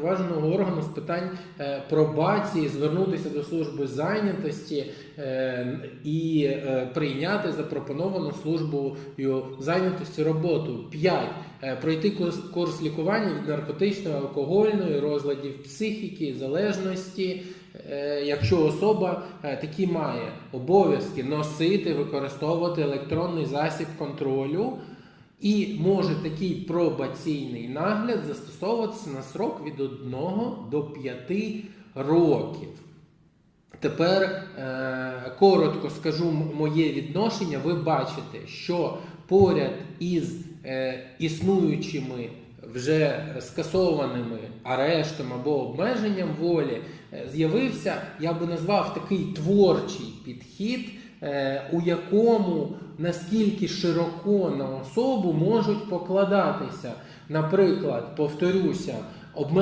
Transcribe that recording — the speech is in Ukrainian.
уповноваженого органу з питань е, пробації звернутися до служби зайнятості е, і е, прийняти запропоновану службою зайнятості роботу. 5. Пройти курс, лікування від наркотичної, алкогольної, розладів психіки, залежності. Якщо особа такі має обов'язки носити, використовувати електронний засіб контролю, і може такий пробаційний нагляд застосовуватися на срок від 1 до 5 років. Тепер е, коротко скажу моє відношення. Ви бачите, що поряд із е, існуючими вже скасованими арештом або обмеженням волі е, з'явився, я би назвав такий творчий підхід, у якому наскільки широко на особу можуть покладатися, наприклад, повторюся, обмеження.